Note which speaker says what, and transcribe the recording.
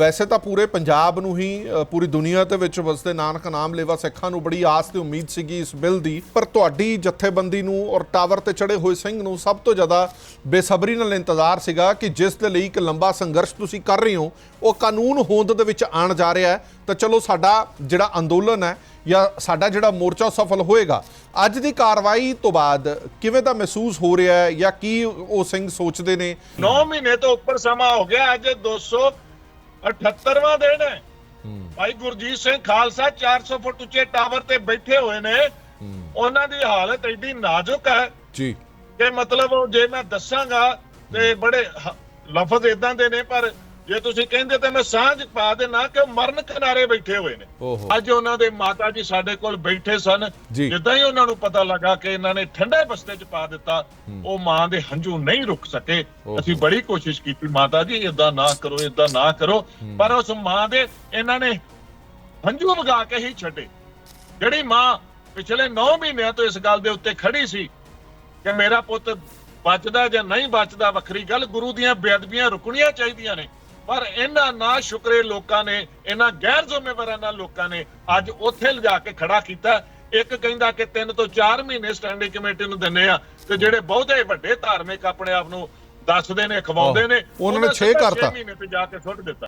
Speaker 1: ਵੈਸੇ ਤਾਂ ਪੂਰੇ ਪੰਜਾਬ ਨੂੰ ਹੀ ਪੂਰੀ ਦੁਨੀਆ ਦੇ ਵਿੱਚ ਵਸਦੇ ਨਾਨਕ ਨਾਮ ਲੇਵਾ ਸਿੱਖਾਂ ਨੂੰ ਬੜੀ ਆਸ ਤੇ ਉਮੀਦ ਸੀਗੀ ਇਸ ਬਿੱਲ ਦੀ। ਪਰ ਤੁਹਾਡੀ ਜਥੇਬੰਦੀ ਨੂੰ ਔਰ ਟਾਵਰ ਤੇ ਚੜੇ ਹੋਏ ਸਿੰਘ ਨੂੰ ਸਭ ਤੋਂ ਜ਼ਿਆਦਾ ਬੇਸਬਰੀ ਨਾਲ ਇੰਤਜ਼ਾਰ ਸੀਗਾ ਕਿ ਜਿਸ ਦੇ ਲਈ ਇੱਕ ਲੰਬਾ ਸੰਘਰਸ਼ ਤੁਸੀਂ ਕਰ ਰਹੇ ਹੋ, ਉਹ ਕਾਨੂੰਨ ਹੋਂਦ ਦੇ ਵਿੱਚ ਆਣ ਜਾ ਰਿਹਾ ਹੈ। ਤਾਂ ਚਲੋ ਸਾਡਾ ਜਿਹੜਾ ਅੰਦੋਲਨ ਹੈ ਜਾਂ ਸਾਡਾ ਜਿਹੜਾ ਮੋਰਚਾ ਸਫਲ ਹੋਏਗਾ, ਅੱਜ ਦੀ ਕਾਰਵਾਈ ਤੋਂ ਬਾਅਦ ਕਿਵੇਂ ਦਾ ਮਹਿਸੂਸ ਹੋ ਰਿਹਾ ਹੈ ਜਾਂ ਕੀ ਉਹ ਸਿੰਘ ਸੋਚਦੇ ਨੇ?
Speaker 2: 9 ਮਹੀਨੇ ਤੋਂ ਉੱਪਰ ਸਮਾਂ ਹੋ ਗਿਆ, ਅੱਜ 278ਵਾਂ ਦਿਨ ਹੈ। ਭਾਈ ਗੁਰਜੀਤ ਸਿੰਘ ਖਾਲਸਾ 400 ਫੁੱਟ ਉੱਚੇ ਟਾਵਰ ਤੇ ਬੈਠੇ ਹੋਏ ਨੇ। ਉਹਨਾਂ ਦੀ ਹਾਲਤ ਐਡੀ ਨਾਜ਼ੁਕ ਹੈ
Speaker 1: ਜੀ।
Speaker 2: ਕਿ ਮਤਲਬ ਜੇ ਮੈਂ ਦੱਸਾਂਗਾ ਤੇ ਬੜੇ ਲਫ਼ਜ਼ ਇਦਾਂ ਦੇ ਨੇ ਪਰ ਜੇ ਤੁਸੀਂ ਕਹਿੰਦੇ ਤਾਂ ਮੈਂ ਸਾਂਝ ਪਾ ਦੇਣਾ ਕਿ ਉਹ ਮਰਨ ਕਿਨਾਰੇ ਬੈਠੇ ਹੋਏ ਨੇ। ਅੱਜ ਉਹਨਾਂ ਦੇ ਮਾਤਾ ਜੀ ਸਾਡੇ ਕੋਲ ਬੈਠੇ ਸਨ। ਜਿੱਦਾਂ ਹੀ ਉਹਨਾਂ ਨੂੰ ਪਤਾ ਲੱਗਾ ਕਿ ਇਹਨਾਂ ਨੇ ਠੰਡੇ ਬਸਤੇ 'ਚ ਪਾ ਦਿੱਤਾ ਉਹ ਮਾਂ ਦੇ ਹੰਝੂ ਨਹੀਂ ਰੁਕ ਸਕੇ। ਅਸੀਂ ਬੜੀ ਕੋਸ਼ਿਸ਼ ਕੀਤੀ ਮਾਤਾ ਜੀ ਇਦਾਂ ਨਾ ਕਰੋ ਇਦਾਂ ਨਾ ਕਰੋ। ਪਰ ਉਸ ਮਾਂ ਦੇ ਇਹਨਾਂ ਨੇ ਹੰਝੂ ਵਗਾ ਕੇ ਹੀ ਛੱਡੇ। ਜਿਹੜੀ ਮਾਂ ਪਿਛਲੇ 9 ਮਹੀਨਿਆਂ ਤੋਂ ਇਸ ਗੱਲ ਦੇ ਉੱਤੇ ਖੜੀ ਸੀ ਕਿ ਮੇਰਾ ਪੁੱਤ ਬਚਦਾ ਜਾਂ ਨਹੀਂ ਬਚਦਾ ਵੱਖਰੀ ਗੱਲ ਗੁਰੂ ਦੀਆਂ ਬੇਅਦਬੀਆਂ ਰੁਕਣੀਆਂ ਚਾਹੀਦੀਆਂ ਨੇ। ਪਰ ਇਹਨਾਂ ਨਾ ਸ਼ੁਕਰੇ ਲੋਕਾਂ ਨੇ ਇਹਨਾਂ ਗੈਰ ਜ਼ਿੰਮੇਵਾਰਾਂ ਨਾਲ ਲੋਕਾਂ ਨੇ ਅੱਜ ਉੱਥੇ ਲਿਜਾ ਕੇ ਖੜਾ ਕੀਤਾ ਇੱਕ ਕਹਿੰਦਾ ਕਿ 3 ਤੋਂ 4 ਮਹੀਨੇ ਸਟੈਂਡਿੰਗ ਕਮੇਟੀ ਨੂੰ ਦਿੰਨੇ ਆ ਤੇ ਜਿਹੜੇ ਬਹੁਤੇ ਵੱਡੇ ਧਾਰਮਿਕ ਆਪਣੇ ਆਪ ਨੂੰ ਦੱਸਦੇ ਨੇ ਖਵਾਉਂਦੇ ਨੇ
Speaker 1: ਉਹਨਾਂ ਨੇ ਛੇ
Speaker 2: ਸਿੱਧਾ
Speaker 1: ਕਰਤਾ।
Speaker 2: ਮਹੀਨੇ ਤੇ ਜਾ ਕੇ ਸੁੱਟ ਦਿੱਤਾ